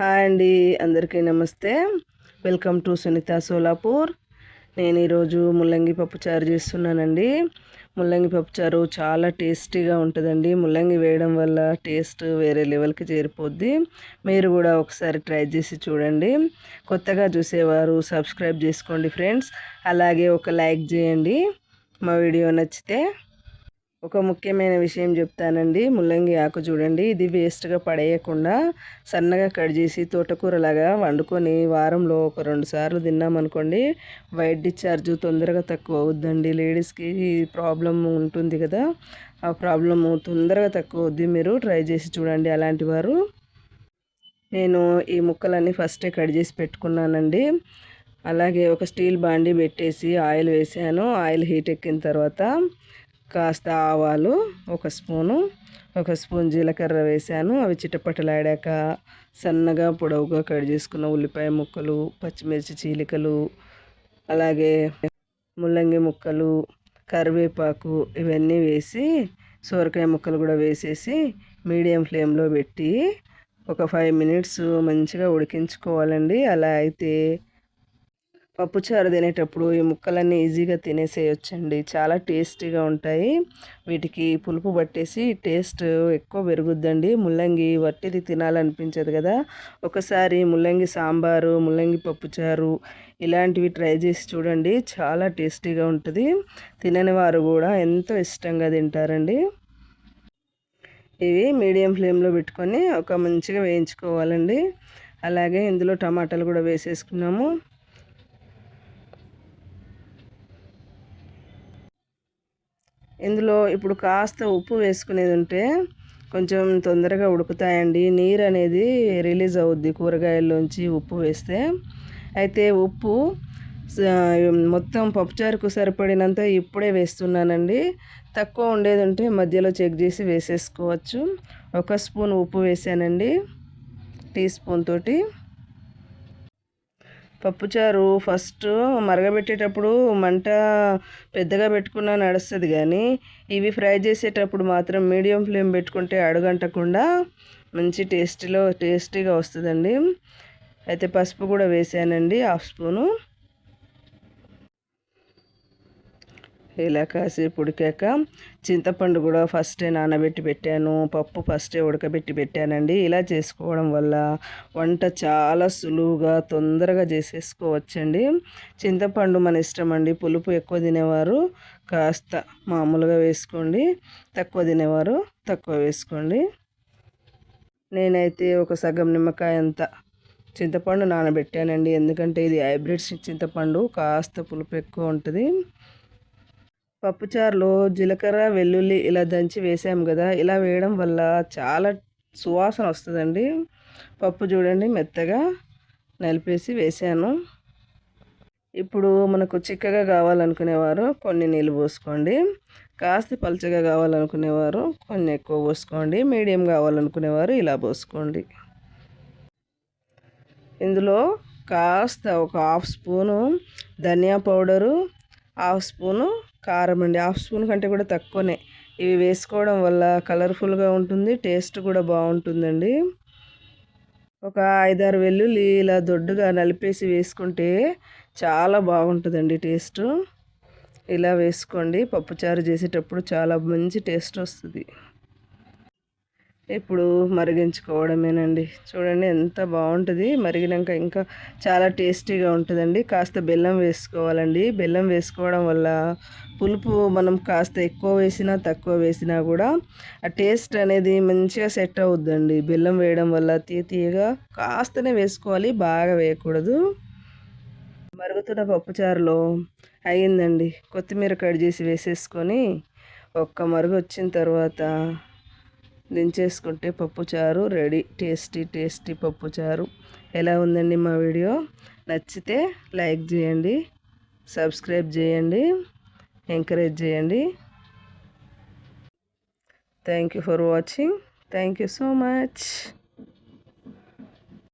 Hi అండి అందరికీ నమస్తే. Welcome to Sunitha Solapur. నేను ఈరోజు ముల్లంగి పప్పు చారు చేస్తున్నానండి. ముల్లంగి పప్పు చారు చాలా టేస్టీగా ఉంటుందండి. ముల్లంగి వేయడం వల్ల టేస్ట్ వేరే లెవెల్కి చేరిపోద్ది. మీరు కూడా ఒకసారి ట్రై చేసి చూడండి. కొత్తగా చూసేవారు సబ్స్క్రైబ్ చేసుకోండి ఫ్రెండ్స్. అలాగే ఒక లైక్ చేయండి. మా వీడియో నచ్చితే ఒక ముఖ్యమైన విషయం చెప్తానండి. ముల్లంగి ఆకు చూడండి. ఇది వేస్ట్గా పడేయకుండా సన్నగా కట్ చేసి తోటకూరలాగా వండుకొని వారంలో ఒక రెండు సార్లు తిన్నామనుకోండి వైట్ డిశ్చార్జ్ తొందరగా తక్కువ అవుద్దండి. లేడీస్కి ప్రాబ్లం ఉంటుంది కదా. ఆ ప్రాబ్లము తొందరగా తక్కువ అవుద్ది. మీరు ట్రై చేసి చూడండి అలాంటి వారు. నేను ఈ ముక్కలన్నీ ఫస్టే కట్ చేసి పెట్టుకున్నానండి. అలాగే ఒక స్టీల్ బాండీ పెట్టేసి ఆయిల్ వేసాను. ఆయిల్ హీట్ ఎక్కిన తర్వాత కాస్త ఆవాలు ఒక స్పూను ఒక స్పూన్ జీలకర్ర వేసాను. అవి చిటపటలాడాక సన్నగా పొడవుగా కట్ చేసుకున్న ఉల్లిపాయ ముక్కలు పచ్చిమిర్చి చీలికలు అలాగే ముల్లంగి ముక్కలు కరివేపాకు ఇవన్నీ వేసి సోరకాయ ముక్కలు కూడా వేసేసి మీడియం ఫ్లేమ్లో పెట్టి ఒక ఫైవ్ మినిట్స్ మంచిగా ఉడికించుకోవాలండి. అలా అయితే పప్పుచారు తినేటప్పుడు ఈ ముక్కలన్నీ ఈజీగా తినేసేయొచ్చండి. చాలా టేస్టీగా ఉంటాయి. వీటికి పులుపు పట్టేసి టేస్ట్ ఎక్కువ పెరుగుద్దండి. ముల్లంగి వట్టిది తినాలనిపించదు కదా. ఒకసారి ముల్లంగి సాంబారు ముల్లంగి పప్పుచారు ఇలాంటివి ట్రై చేసి చూడండి. చాలా టేస్టీగా ఉంటుంది. తినని వారు కూడా ఎంతో ఇష్టంగా తింటారండి. ఇవి మీడియం ఫ్లేమ్లో పెట్టుకొని ఒక మంచిగా వేయించుకోవాలండి. అలాగే ఇందులో టమాటాలు కూడా వేసేసుకున్నాము. ఇందులో ఇప్పుడు కాస్త ఉప్పు వేసుకునేది ఉంటే కొంచెం తొందరగా ఉడుకుతాయండి. నీరు అనేది రిలీజ్ అవుద్ది కూరగాయల్లోంచి ఉప్పు వేస్తే. అయితే ఉప్పు మొత్తం పప్పుచారుకు సరిపడినంత ఇప్పుడే వేస్తున్నానండి. తక్కువ ఉండేది ఉంటే మధ్యలో చెక్ చేసి వేసేసుకోవచ్చు. ఒక స్పూన్ ఉప్పు వేసానండి. టీ స్పూన్ తోటి. పప్పుచారు ఫస్ట్ మరగబెట్టేటప్పుడు మంట పెద్దగా పెట్టుకున్నా నడుస్తుంది కానీ ఇవి ఫ్రై చేసేటప్పుడు మాత్రం మీడియం ఫ్లేమ్ పెట్టుకుంటే అడుగంటకుండా మంచి టేస్టీలో టేస్టీగా వస్తుందండి. అయితే పసుపు కూడా వేసానండి హాఫ్ స్పూను. ఇలా కాసేపు ఉడికాక చింతపండు కూడా ఫస్టే నానబెట్టి పెట్టాను. పప్పు ఫస్టే ఉడకబెట్టి పెట్టానండి. ఇలా చేసుకోవడం వల్ల వంట చాలా సులువుగా తొందరగా చేసేసుకోవచ్చండి. చింతపండు మన ఇష్టం అండి. పులుపు ఎక్కువ తినేవారు కాస్త మామూలుగా వేసుకోండి. తక్కువ తినేవారు తక్కువ వేసుకోండి. నేనైతే ఒక సగం నిమ్మకాయ అంత చింతపండు నానబెట్టానండి. ఎందుకంటే ఇది హైబ్రిడ్ చింతపండు కాస్త పులుపు ఎక్కువ ఉంటుంది. పప్పుచారులో జీలకర్ర వెల్లుల్లి ఇలా దంచి వేసాము కదా ఇలా వేయడం వల్ల చాలా సువాసన వస్తుందండి. పప్పు చూడండి మెత్తగా నలిపేసి వేసాను. ఇప్పుడు మనకు చిక్కగా కావాలనుకునేవారు కొన్ని నీళ్ళు పోసుకోండి. కాస్త పలచగా కావాలనుకునేవారు కొన్ని ఎక్కువ పోసుకోండి. మీడియం కావాలనుకునేవారు ఇలా పోసుకోండి. ఇందులో కాస్త ఒక హాఫ్ స్పూను ధనియా పౌడరు హాఫ్ స్పూను కారం అండి. హాఫ్ స్పూన్ కంటే కూడా తక్కువనే. ఇవి వేసుకోవడం వల్ల కలర్ఫుల్గా ఉంటుంది టేస్ట్ కూడా బాగుంటుందండి. ఒక ఐదారు వెల్లుల్లి ఇలా దొడ్డుగా నలిపేసి వేసుకుంటే చాలా బాగుంటుందండి టేస్ట్. ఇలా వేసుకోండి పప్పుచారు చేసేటప్పుడు చాలా మంచి టేస్ట్ వస్తుంది. ఇప్పుడు మరిగించుకోవడమేనండి. చూడండి ఎంత బాగుంటుంది. మరిగినాక ఇంకా చాలా టేస్టీగా ఉంటుందండి. కాస్త బెల్లం వేసుకోవాలండి. బెల్లం వేసుకోవడం వల్ల పులుపు మనం కాస్త ఎక్కువ వేసినా తక్కువ వేసినా కూడా ఆ టేస్ట్ అనేది మంచిగా సెట్ అవుద్దండి. బెల్లం వేయడం వల్ల తీయ తీయగా కాస్తనే వేసుకోవాలి. బాగా వేయకూడదు. మరుగుతున్న పప్పుచారులో అయ్యిందండి. కొత్తిమీర కట్ చేసి వేసేసుకొని ఒక్క మరుగు వచ్చిన తర్వాత దించేసుకుంటే పప్పుచారు రెడీ. టేస్టీ టేస్టీ పప్పుచారు ఎలా ఉందండి మా వీడియో? నచ్చితే లైక్ చేయండి సబ్స్క్రైబ్ చేయండి ఎంకరేజ్ చేయండి. Thank you for watching. Thank you so much.